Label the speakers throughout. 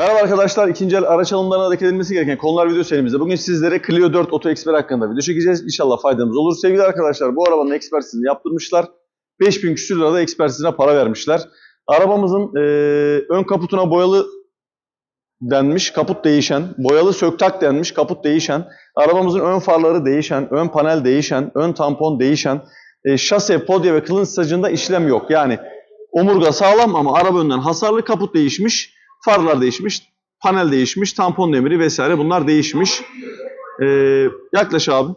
Speaker 1: Merhaba arkadaşlar. İkinci el araç alımlarına dikkat edilmesi gereken konular video serimizde. Bugün sizlere Clio 4 Auto Expert hakkında video çekeceğiz. İnşallah faydamız olur. Sevgili arkadaşlar bu arabanın ekspertizini yaptırmışlar. 5000 küsür lirada ekspertizine para vermişler. Arabamızın e, ön kaputuna boyalı denmiş, kaput değişen, boyalı söktak denmiş, kaput değişen, arabamızın ön farları değişen, ön panel değişen, ön tampon değişen, e, şase, podya ve kılınç sacında işlem yok. Yani omurga sağlam ama araba önden hasarlı, kaput değişmiş, farlar değişmiş, panel değişmiş, tampon demiri vesaire bunlar değişmiş. E, yaklaş abi.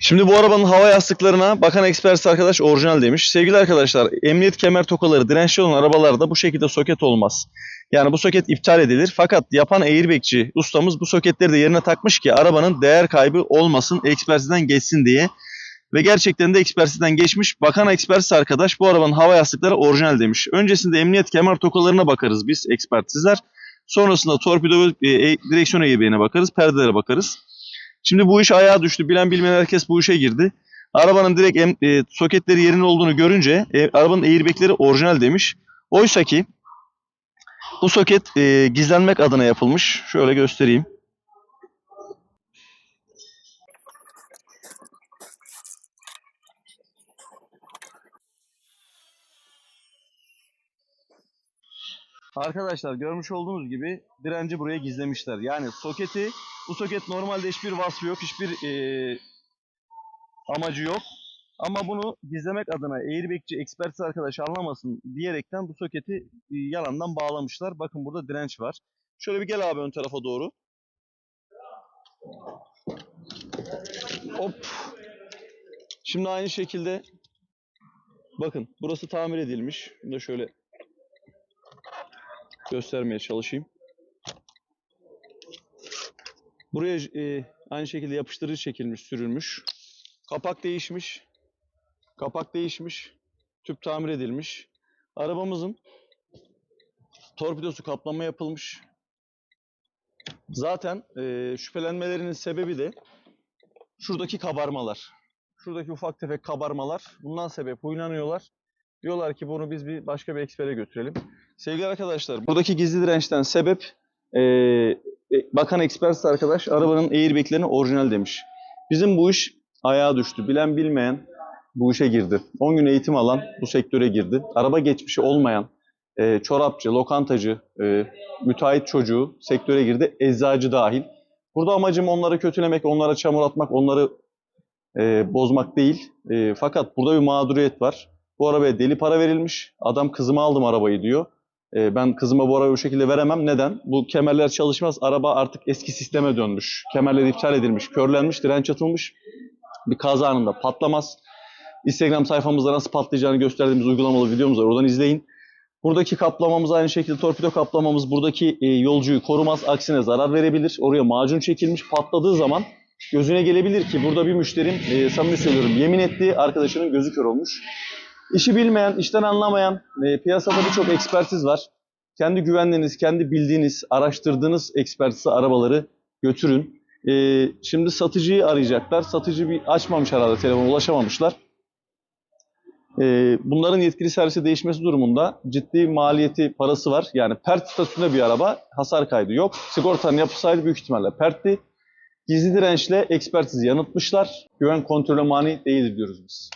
Speaker 1: Şimdi bu arabanın hava yastıklarına bakan ekspertiz arkadaş orijinal demiş. Sevgili arkadaşlar emniyet kemer tokaları dirençli olan arabalarda bu şekilde soket olmaz. Yani bu soket iptal edilir. Fakat yapan airbagçi ustamız bu soketleri de yerine takmış ki arabanın değer kaybı olmasın, ekspertizden geçsin diye. Ve gerçekten de ekspertizden geçmiş. Bakan ekspertiz arkadaş bu arabanın hava yastıkları orijinal demiş. Öncesinde emniyet kemer tokalarına bakarız biz ekspertizler. Sonrasında torpido ve e, direksiyon airbag'ine bakarız, perdelere bakarız. Şimdi bu iş ayağa düştü. Bilen bilmeyen herkes bu işe girdi. Arabanın direkt em, e, soketleri yerinde olduğunu görünce e, arabanın airbagleri orijinal demiş. Oysa ki bu soket e, gizlenmek adına yapılmış. Şöyle göstereyim. Arkadaşlar görmüş olduğunuz gibi direnci buraya gizlemişler. Yani soketi bu soket normalde hiçbir vasfı yok, hiçbir e, amacı yok. Ama bunu gizlemek adına airbagçi ekspertiz arkadaş anlamasın diyerekten bu soketi e, yalandan bağlamışlar. Bakın burada direnç var. Şöyle bir gel abi ön tarafa doğru. Hop. Şimdi aynı şekilde bakın burası tamir edilmiş. Bunu da şöyle göstermeye çalışayım. Buraya e, aynı şekilde yapıştırıcı çekilmiş, sürülmüş. Kapak değişmiş. Kapak değişmiş. Tüp tamir edilmiş. Arabamızın torpidosu kaplama yapılmış. Zaten e, şüphelenmelerinin sebebi de şuradaki kabarmalar. Şuradaki ufak tefek kabarmalar. Bundan sebep oynanıyorlar. Diyorlar ki bunu biz bir başka bir ekspere götürelim. Sevgili arkadaşlar, buradaki gizli dirençten sebep e, e, bakan ekspertiz arkadaş arabanın airbaglerini orijinal demiş. Bizim bu iş ayağa düştü. Bilen bilmeyen bu işe girdi. 10 gün eğitim alan bu sektöre girdi. Araba geçmişi olmayan e, çorapçı, lokantacı, e, müteahhit çocuğu sektöre girdi. Eczacı dahil. Burada amacım onları kötülemek, onlara çamur atmak, onları e, bozmak değil. E, fakat burada bir mağduriyet var. Bu arabaya deli para verilmiş. Adam kızıma aldım arabayı diyor. E, ben kızıma bu arabayı bu şekilde veremem. Neden? Bu kemerler çalışmaz. Araba artık eski sisteme dönmüş. Kemerler iptal edilmiş, körlenmiş, direnç atılmış. Bir kaza anında patlamaz. Instagram sayfamızda nasıl patlayacağını gösterdiğimiz uygulamalı videomuz var. Oradan izleyin. Buradaki kaplamamız aynı şekilde torpido kaplamamız buradaki e, yolcuyu korumaz. Aksine zarar verebilir. Oraya macun çekilmiş. Patladığı zaman gözüne gelebilir ki burada bir müşterim e, samimi söylüyorum yemin ettiği arkadaşının gözü kör olmuş. İşi bilmeyen, işten anlamayan, e, piyasada birçok ekspertiz var. Kendi güvendiğiniz, kendi bildiğiniz, araştırdığınız ekspertize arabaları götürün. E, şimdi satıcıyı arayacaklar. Satıcı bir açmamış herhalde telefona ulaşamamışlar. E, bunların yetkili servise değişmesi durumunda ciddi maliyeti, parası var. Yani pert statüsünde bir araba, hasar kaydı yok. Sigortanın yapısaydı büyük ihtimalle pertti. Gizli dirençle ekspertizi yanıltmışlar. Güven kontrolü mani değildir diyoruz biz.